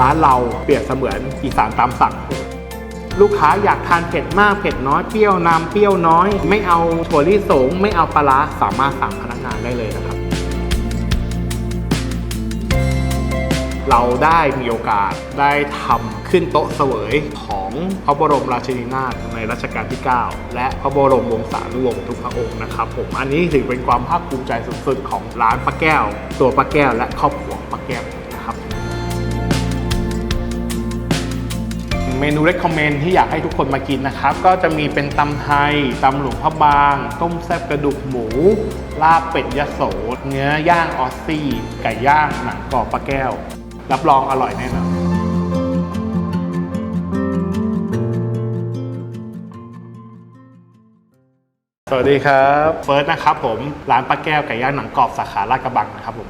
ร้านเราเปรียบเสมือนอีสานตามสั่งลูกค้าอยากทานเผ็ดมากเผ็ดน้อยเปรี้ยวนำเปรี้ยวน้อย ไม่เอาถั่วลิสงไม่เอาปลาร้าสามารถสั่งพนักงานได้เลยนะครับ เราได้มีโอกาสได้ทำขึ้นโต๊ะเสวยของพระบรมราชินีนาถในรัชกาลที่ 9 และพระบรมวงศานุวงศ์ทุกพระองค์นะครับ ผมอันนี้ถือเป็นความภาคภูมิใจสุดๆของร้านป้าแก้ว ตัวป้าแก้วและครอบครัวป้าแก้ว เมนู recommend ที่อยากให้ทุกคนมากินนะครับ ก็จะมีเป็นตำไทยตำหลวงพระบาง ต้มแซ่บกระดูกหมู ลาบเป็ดยโสเนื้อย่างออสซี่ ไก่ย่างหนังกรอบปลาแก้ว รับรองอร่อยแน่นอนสวัสดีครับ เฟิร์สนะครับผม ร้านป้าแก้วไก่ย่างหนังกรอบสาขาลาดกระบังนะครับผม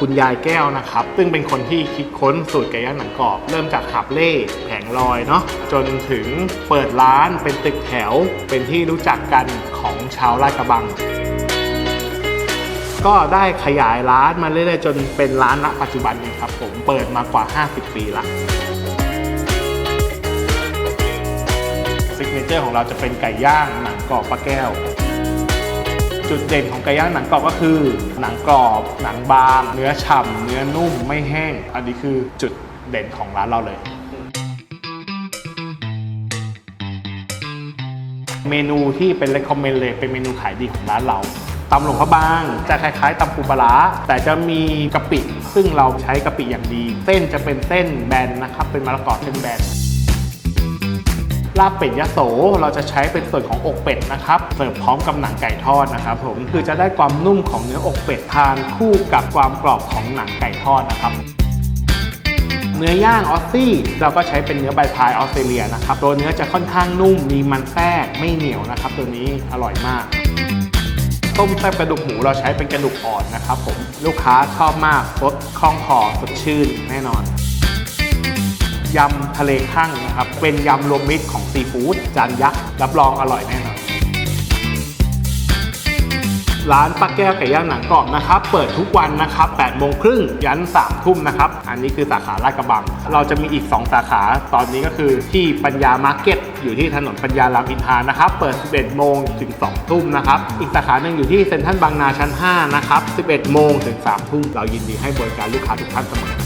คุณยายแก้วนะครับ ซึ่งเป็นคนที่คิดค้นสูตรไก่ย่างหนังกรอบ เริ่มจากหับเล่แผงลอยเนาะจนถึงเปิดร้านเป็นตึกแถว เป็นที่รู้จักกันของชาวลาดกระบัง ก็ได้ขยายร้านมาเรื่อยๆจนเป็นร้านณปัจจุบันนี้ครับผมเปิดมากว่า 50 ปีละซิกเนเจอร์ของเราจะเป็นไก่ย่างหนังกรอบป้าแก้ว จุดเด่นของไก่ย่างหนังกรอบก็คือ หนังกรอบ หนังบาง เนื้อฉ่ำเนื้อนุ่มไม่แห้ง อันนี้คือจุดเด่นของร้านเราเลยเมนูที่เป็น recommend เลยเป็นเมนูขายดีของร้านเราตำหลวงพระบาง จะคล้ายๆตำปูปลาร้าแต่จะมีกะปิ ซึ่งเราใช้กะปิอย่างดี เส้นจะเป็นเส้นแบนนะครับ เป็นมะละกอเส้นแบน ลาบเป็ดยะโสเราจะใช้เป็นส่วนของอกเป็ดนะครับเสิร์ฟพร้อมกับหนังไก่ทอดนะครับผมคือจะได้ความนุ่มของเนื้ออกเป็ดทานคู่กับความกรอบของหนังไก่ทอดนะครับเนื้อย่างออสซี่เราก็ใช้เป็นเนื้อใบพายออสเตรเลียนะครับตัวเนื้อจะค่อนข้างนุ่มมีมันแทรกไม่เหนียวนะครับ ตัวนี้อร่อยมาก ต้มแซ่บกระดูกหมูเราใช้เป็นกระดูกอ่อนนะครับผมลูกค้าชอบมากรสคล่องคอสดชื่นแน่นอน ยำทะเลข้างนะครับ เป็นยำรวมมิตรของซีฟู้ดจานยักษ์รับรองอร่อยแน่นอนร้านป้าแก้วไก่ย่างหนังกรอบนะครับ เปิดทุกวันนะครับ8โมงครึ่งยัน3ทุ่มนะครับ อันนี้คือสาขาลาดกระบัง เราจะมีอีก 2 สาขา ตอนนี้ก็คือที่ปัญญามาร์เก็ต อยู่ที่ถนนปัญญารามอินทานะครับ เปิด 11 โมงถึง 2 ทุ่มนะครับ อีกสาขาหนึ่งอยู่ที่เซ็นทรัลบางนาชั้น 5 นะครับ 11 โมงถึง 3 ทุ่ม เรายินดีให้บริการลูกค้าทุกท่านเสมอ